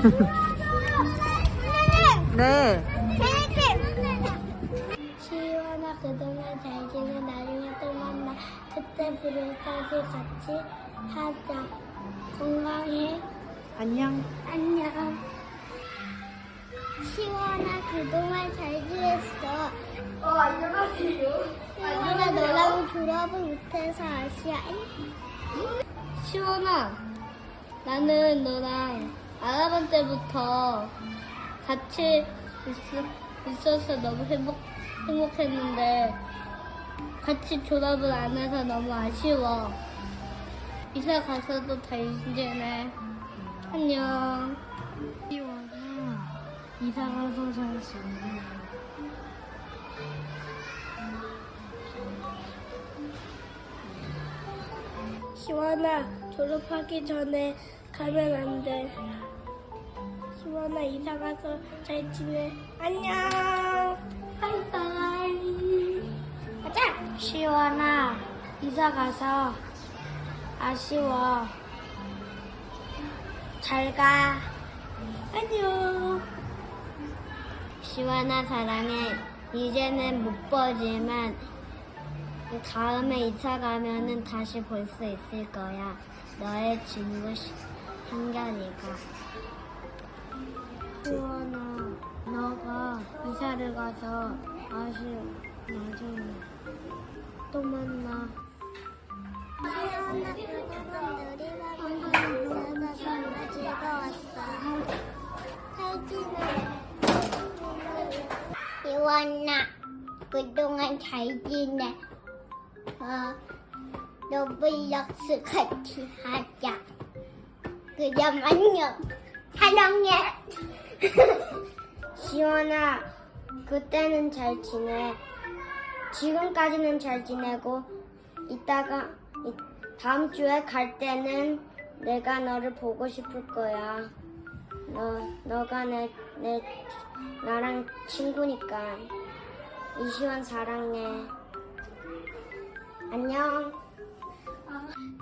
네. 시원아 그동안 잘 지내 나중에 또 만나 그때 브루스타즈 같이 하자. 건강해. 안녕. 안녕. 시원아 그동안 잘 지냈어. 어 안녕하세요. 시원아 너랑 졸업을 못해서 아쉬워 시원아 나는 너랑 알아본 때부터 같이 있, 있어 서 너무 행복, 행복했는데 같이 졸업을 안 해서 너무 아쉬워. 이사 가서도 잘 지내 안녕. 시원아, 이사 가서 잘 지내. 시원아 졸업하기 전에 가면 안 돼. 시원아 이사 가서 잘 지내. 안녕. 바이바이. 가자. 시원아 이사 가서 아쉬워. 잘 가. 안녕. 시원아 사랑해. 이제는 못 보지만 다음에 이사 가면은 다시 볼 수 있을 거야. 너의 친구 시- 한결이가. 수원아, 너가 이사를 가서 아쉬워. 나중에 또 만나. 수원아, 그동안 놀이방에 있어서 너무 즐거웠어. 잘 지내. 이원아, 그동안 잘 지내. 어, 노블럭스 같이 하자. 그럼 안녕. 사랑해. 시원아, 그때는 잘 지내. 지금까지는 잘 지내고, 이따가, 이- 다음 주에 갈 때는 내가 너를 보고 싶을 거야. 너, 너가 내, 내, 나랑 친구니까. 이시원 사랑해. 안녕.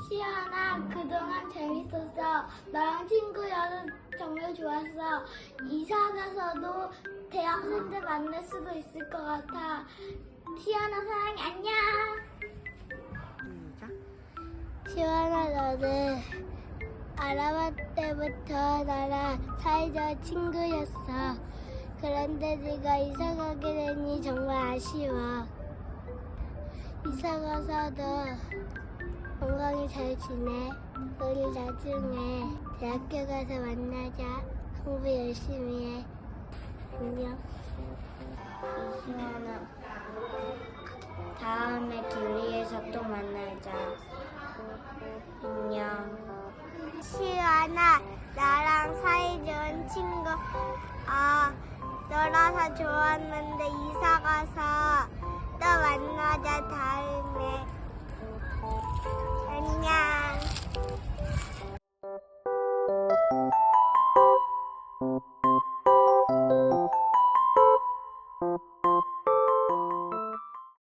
시연아, 그동안 재밌었어. 너랑 친구여서 정말 좋았어. 이사 가서도 대학생들 만날 수도 있을 것 같아. 시연아, 사랑해. 안녕. 시원아 너는 알아볼 때부터 나랑 사이좋은 친구였어. 그런데 네가 이사 가게 되니 정말 아쉬워. 이사 가서도 잘 지내. 우리 나중에 대학교 가서 만나자. 공부 열심히 해. 안녕. 시원아, 다음에 길리에서 또 만나자. 안녕. 시연아, 나랑 사이 좋은 친구, 아, 너라서 좋았는데 이사 가서 또 만나자, 다음에.